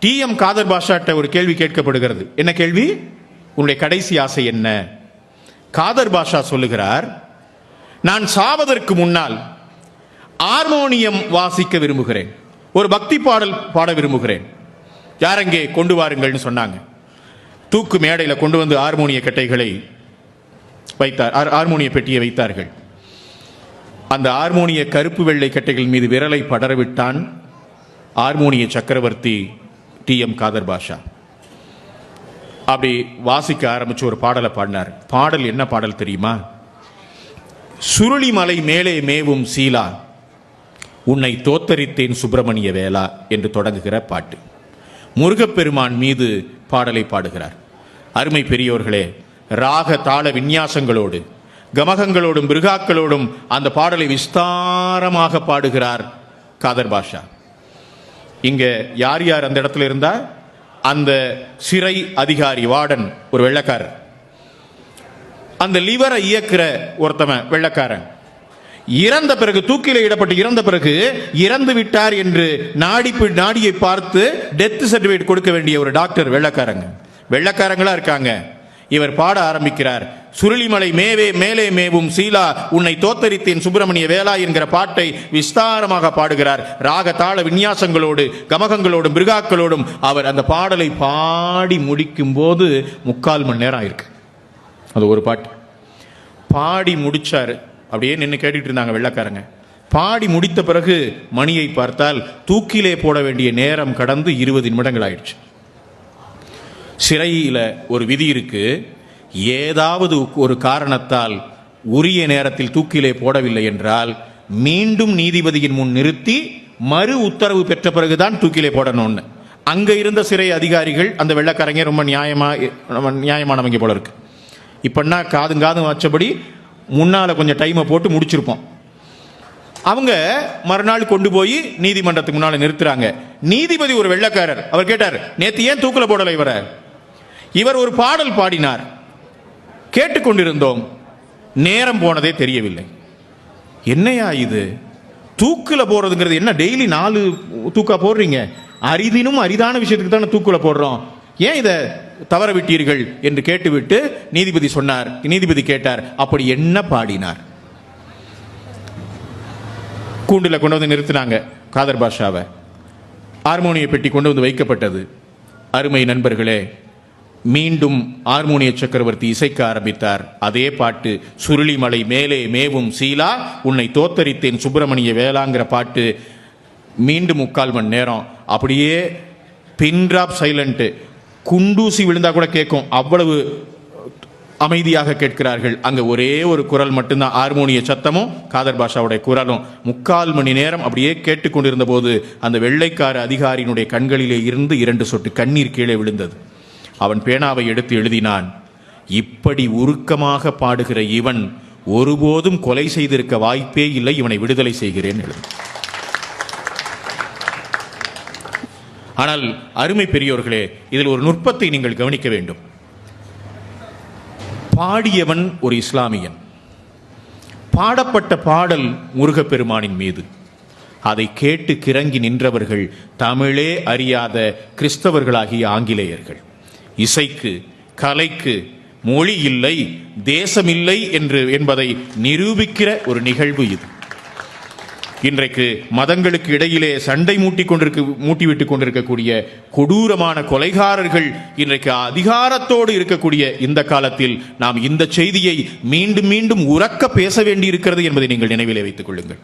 D M Kader பாஷாட்ட ஒரு கேள்வி கேட்கப்படுகிறது. என்ன கேள்வி? உன்னுடைய கடைசி ஆசை என்ன? காதர் பாஷா சொல்லுகிறார் நான் சாவதற்கு முன்னால் ஹார்மோனியம் வாசிக்க விரும்புகிறேன். ஒரு பக்தி பாடல் பாட விரும்புகிறேன். யாரங்கே கொண்டு வாருங்கள்னு சொன்னாங்க. தூக்கு மேடையில் கொண்டு வந்து ஹார்மோனிய கட்டைகளை வைத்தார் ஹார்மோனிய பெட்டியை வைத்தார்கள். அந்த ஹார்மோனிய கருப்பு வெள்ளை கட்டைகள் மீது விரலை படரவிட்டான் ஹார்மோனிய சக்கரவர்த்தி டி எம் காதர் பாஷா. அப்படி வாசிக்க ஆரம்பிச்சு ஒரு பாடலை பாடினார். பாடல் என்ன பாடல் தெரியுமா? சுருளிமலை மேலே மேவும் சீலா உன்னை தோத்தரித்தேன் சுப்பிரமணிய வேளா என்று தொடங்குகிற பாட்டு. முருகப்பெருமான் மீது பாடலை பாடுகிறார். அருமை பெரியோர்களே ராக தாள விந்யாசங்களோடு கமகங்களோடும் மிருகாக்களோடும் அந்த பாடலை விஸ்தாரமாக பாடுகிறார் காதர் பாஷா. இங்க யார் யார் அந்த இடத்துல இருந்தா? அந்த சிறை அதிகாரி வார்டன் ஒரு வெள்ளக்காரர். அந்த லிவரை இயக்குற ஒருத்தவன் வெள்ளக்காரன். இறந்த பிறகு தூக்கில இடப்பட்டு இறந்த பிறகு இறந்து விட்டார் என்று நாடி பி- நாடியை பார்த்து டெத் சர்டிபிகேட் கொடுக்க வேண்டிய ஒரு டாக்டர் வெள்ளக்காரங்க. வெள்ளக்காரங்களா இருக்காங்க. இவர் பாட ஆரம்பிக்கிறார். சுருளிமலை மேவே மேலே மேவும் சீலா உன்னை தோத்தரித்தேன் சுப்பிரமணிய வேளா என்கிற பாட்டை விஸ்தாரமாக பாடுகிறார். ராக தாள விநியாசங்களோடு கமகங்களோடும் மிருகாக்களோடும் அவர் அந்த பாடலை பாடி முடிக்கும் போது முக்கால் மணி நேரம் ஆயிருக்கு. அது ஒரு பாட்டு. பாடி முடிச்சார். அப்படியே நின்று கேட்டுட்டு இருந்தாங்க வெள்ளக்காரங்க. பாடி முடித்த பிறகு மணியை பார்த்தால் தூக்கிலே போட வேண்டிய நேரம் கடந்து இருபது நிமிடங்கள் ஆயிடுச்சு. சிறையில் ஒரு விதி இருக்கு. ஏதாவது ஒரு காரணத்தால் உரிய நேரத்தில் தூக்கிலே போடவில்லை என்றால் மீண்டும் நீதிபதியின் முன் நிறுத்தி மறு உத்தரவு பெற்ற பிறகுதான் தூக்கிலே போடணும்னு. அங்கே இருந்த சிறை அதிகாரிகள் அந்த வெள்ளக்காரங்க ரொம்ப நியாயமாக நியாயமானவங்க போல இருக்கு. இப்பன்னா காதும் காதும் வச்சபடி முன்னால் கொஞ்சம் டைமை போட்டு முடிச்சிருப்போம். அவங்க மறுநாள் கொண்டு போய் நீதிமன்றத்துக்கு முன்னால் நிறுத்துறாங்க. நீதிபதி ஒரு வெள்ளக்காரர் அவர் கேட்டார் நேற்று ஏன் தூக்கில் போடலை இவரை? இவர் ஒரு பாடல் பாடினார். கேட்டுக்கொண்டிருந்தோம். நேரம் போனதே தெரியவில்லை. என்னையா இது? தூக்கில் போறதுங்கிறது என்ன? டெய்லி நாலு தூக்கா போடுறீங்க? அரிதினும் அரிதான விஷயத்துக்கு தானே தூக்கில் போடுறோம். ஏன் இதை தவற விட்டீர்கள்? என்று கேட்டுவிட்டு நீதிபதி சொன்னார். நீதிபதி கேட்டார். அப்படி என்ன பாடினார்? கூண்டில் கொண்டு வந்து நிறுத்தினாங்க காதர் பாஷாவை. ஹார்மோனிய பெட்டி கொண்டு வந்து வைக்கப்பட்டது. அருமை நண்பர்களே மீண்டும் ஆர்மோனிய சக்கரவர்த்தி இசைக்க ஆரம்பித்தார். அதே பாட்டு சுருளிமலை மேலே மேவும் சீலா உன்னை தோத்தரித்தேன் சுப்பிரமணிய வேளாங்கிற பாட்டு மீண்டும் முக்கால் மணி நேரம். அப்படியே பின்ராப் சைலண்ட்டு குண்டூசி விழுந்தா கூட கேட்கும். அவ்வளவு அமைதியாக கேட்கிறார்கள். அங்கே ஒரே ஒரு குரல் மட்டும்தான் ஹார்மோனிய சத்தமும் காதர் பாஷாவுடைய குரலும். முக்கால் மணி நேரம் அப்படியே கேட்டுக்கொண்டிருந்த போது அந்த வெள்ளைக்கார அதிகாரியினுடைய கண்களிலே இருந்து இரண்டு சொட்டு கண்ணீர் கீழே விழுந்தது. அவன் பேனாவை எடுத்து எழுதினான். இப்படி உருக்கமாக பாடுகிற இவன் ஒருபோதும் கொலை செய்திருக்க வாய்ப்பே இல்லை இவனை விடுதலை செய்கிறேன் எழுது. ஆனால் அருமை பெரியோர்களே இதில் ஒரு நுட்பத்தை நீங்கள் கவனிக்க வேண்டும். பாடியவன் ஒரு இஸ்லாமியன். பாடப்பட்ட பாடல் முருகப்பெருமானின் மீது. அதை கேட்டு கிறங்கி நின்றவர்கள் தமிழே அறியாத கிறிஸ்தவர்களாகிய ஆங்கிலேயர்கள். இசைக்கு கலைக்கு மொழி இல்லை தேசமில்லை என்று என்பதை நிரூபிக்கிற ஒரு நிகழ்வு இது. இன்றைக்கு மதங்களுக்கு இடையிலே சண்டை மூட்டி கொண்டிருக்க மூட்டிவிட்டு கொண்டிருக்கக்கூடிய கொடூரமான கொலைகாரர்கள் இன்றைக்கு அதிகாரத்தோடு இருக்கக்கூடிய இந்த காலத்தில் நாம் இந்த செய்தியை மீண்டும் மீண்டும் உறக்க பேச வேண்டியிருக்கிறது என்பதை நீங்கள் நினைவிலே வைத்துக் கொள்ளுங்கள்.